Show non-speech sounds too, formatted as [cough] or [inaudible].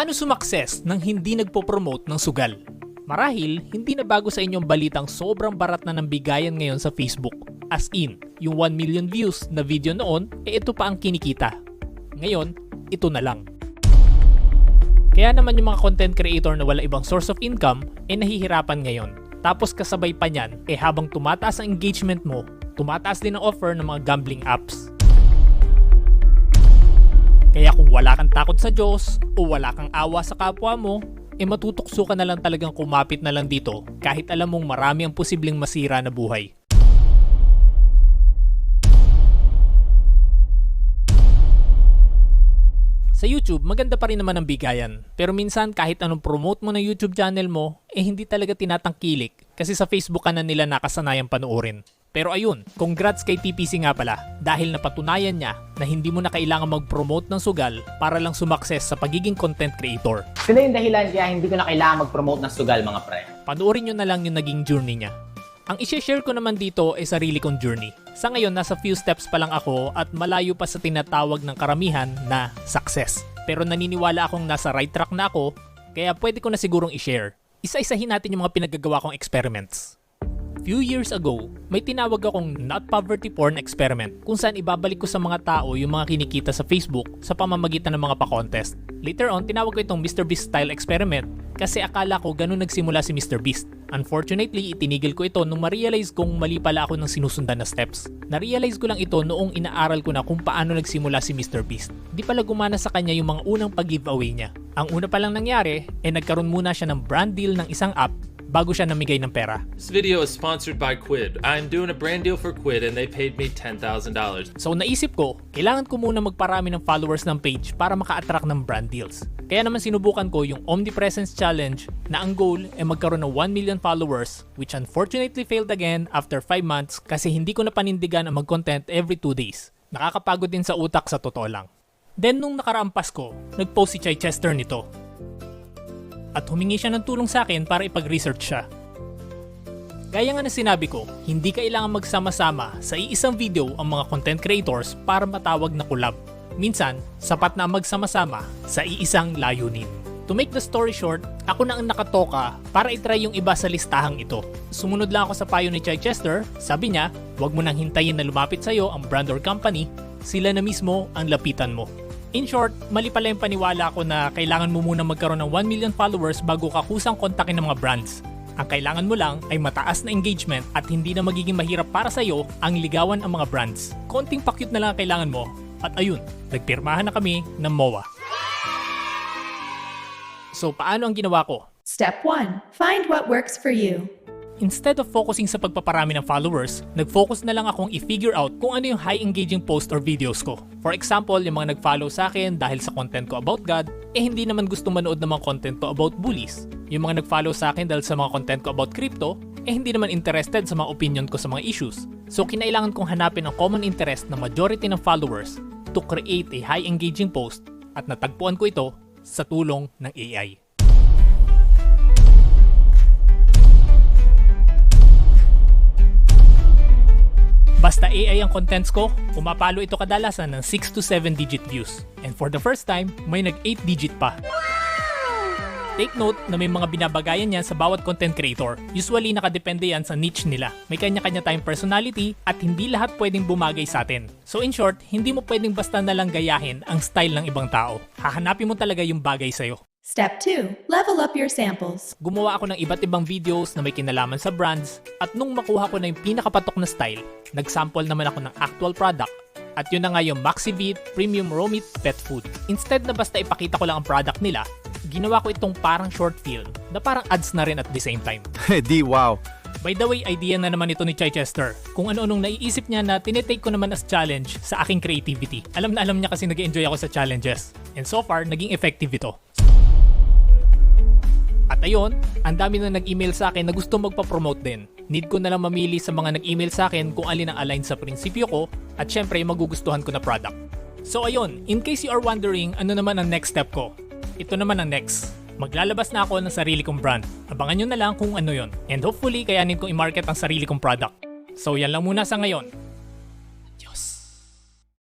Paano sumakses nang hindi nagpo-promote ng sugal? Marahil, hindi na bago sa inyong balitang sobrang barat na ng bigayan ngayon sa Facebook. As in, yung 1 million views na video noon, eh ito pa ang kinikita. Ngayon, ito na lang. Kaya naman yung mga content creator na wala ibang source of income, eh nahihirapan ngayon. Tapos kasabay pa niyan, eh habang tumataas ang engagement mo, tumataas din ang offer ng mga gambling apps. Kaya kung wala kang takot sa Diyos o wala kang awa sa kapwa mo, e matutukso ka na lang talagang kumapit na lang dito kahit alam mong marami ang posibleng masira na buhay. Sa YouTube, maganda pa rin naman ang bigayan. Pero minsan kahit anong promote mo ng YouTube channel mo, eh hindi talaga tinatangkilik kasi sa Facebook ka na nila nakasanayang panoorin. Pero ayun, congrats kay TPC nga pala dahil napatunayan niya na hindi mo na kailangan mag-promote ng sugal para lang sumakses sa pagiging content creator. Sila yung dahilan kaya hindi ko na kailangan mag-promote ng sugal mga pre. Panoorin nyo na lang yung naging journey niya. Ang isi-share ko naman dito ay sarili kong journey. Sa ngayon, nasa few steps pa lang ako at malayo pa sa tinatawag ng karamihan na success. Pero naniniwala akong nasa right track na ako, kaya pwede ko na sigurong i-share. Isa-isahin natin yung mga pinagagawa kong experiments. Few years ago, may tinawag akong not poverty porn experiment kung saan ibabalik ko sa mga tao yung mga kinikita sa Facebook sa pamamagitan ng mga pa-contest. Later on, tinawag ko itong Mr. Beast style experiment kasi akala ko ganun nagsimula si Mr. Beast. Unfortunately, itinigil ko ito nung ma-realize kong mali pala ako ng sinusundan na steps. Na-realize ko lang ito noong inaaral ko na kung paano nagsimula si Mr. Beast. Di pala gumana sa kanya yung mga unang pag-giveaway niya. Ang una pa lang nangyari, eh nagkaroon muna siya ng brand deal ng isang app bago siya namigay ng pera. This video is sponsored by Quid. I'm doing a brand deal for Quid and they paid me $10,000. So naisip ko, kailangan ko muna magparami ng followers ng page para maka-attract ng brand deals. Kaya naman sinubukan ko yung Omnipresence Challenge na ang goal ay magkaroon ng 1 million followers which unfortunately failed again after 5 months kasi hindi ko na panindigan ang mag-content every 2 days. Nakakapagod din sa utak sa totoo lang. Then nung nakaraang Pasko, nag-post si Chichester nito. At humingi siya ng tulong sa akin para ipag-research siya. Gaya nga na sinabi ko, hindi kailangan magsama-sama sa iisang video ang mga content creators para matawag na collab. Minsan, sapat na magsama-sama sa iisang layunin. To make the story short, ako na ang nakatoka para itry yung iba sa listahang ito. Sumunod lang ako sa payo ni Chichester, sabi niya, huwag mo nang hintayin na lumapit sa'yo ang brand or company, sila na mismo ang lapitan mo. In short, mali pala yung paniwala ko na kailangan mo muna magkaroon ng 1 million followers bago ka kusang kontakin ng mga brands. Ang kailangan mo lang ay mataas na engagement at hindi na magiging mahirap para sa'yo ang ligawan ang mga brands. Konting pakyut na lang ang kailangan mo at ayun, nagpirmahan na kami ng MOA. So paano ang ginawa ko? Step 1. Find what works for you. Instead of focusing sa pagpaparami ng followers, nag-focus na lang akong i-figure out kung ano yung high engaging post or videos ko. For example, yung mga nag-follow sa akin dahil sa content ko about God, eh hindi naman gusto manood ng mga content ko about bullies. Yung mga nag-follow sa akin dahil sa mga content ko about crypto, eh hindi naman interested sa mga opinion ko sa mga issues. So kinailangan kong hanapin ang common interest ng majority ng followers to create a high engaging post at natagpuan ko ito sa tulong ng AI. Basta AI ang contents ko, pumapalo ito kadalasan ng 6 to 7 digit views. And for the first time, may nag 8 digit pa. Take note na may mga binabagayan yan sa bawat content creator. Usually nakadepende yan sa niche nila. May kanya-kanya tayong personality at hindi lahat pwedeng bumagay sa atin. So in short, hindi mo pwedeng basta na lang gayahin ang style ng ibang tao. Hahanapin mo talaga yung bagay sa'yo. Step 2. Level up your samples. Gumawa ako ng iba't ibang videos na may kinalaman sa brands at nung makuha ko na yung pinakapatok na style, nagsample naman ako ng actual product at yun na nga yung Maxivit Premium Raw Meat Pet Food. Instead na basta ipakita ko lang ang product nila, ginawa ko itong parang short film na parang ads na rin at the same time. [laughs] Di wow. By the way, idea na naman ito ni Chichester. Kung ano-anong naiisip niya na tinitake ko naman as challenge sa aking creativity. Alam na alam niya kasi nag enjoy ako sa challenges. And so far, naging effective ito. At ayun, ang dami na nag-email sa akin na gusto magpa-promote din. Need ko na lang mamili sa mga nag-email sa akin kung alin ang align sa prinsipyo ko at syempre magugustuhan ko na product. So ayun, in case you are wondering ano naman ang next step ko, ito naman ang next. Maglalabas na ako ng sarili kong brand. Abangan nyo na lang kung ano yon. And hopefully, kayanin kong i-market ang sarili kong product. So yan lang muna sa ngayon. Diyos.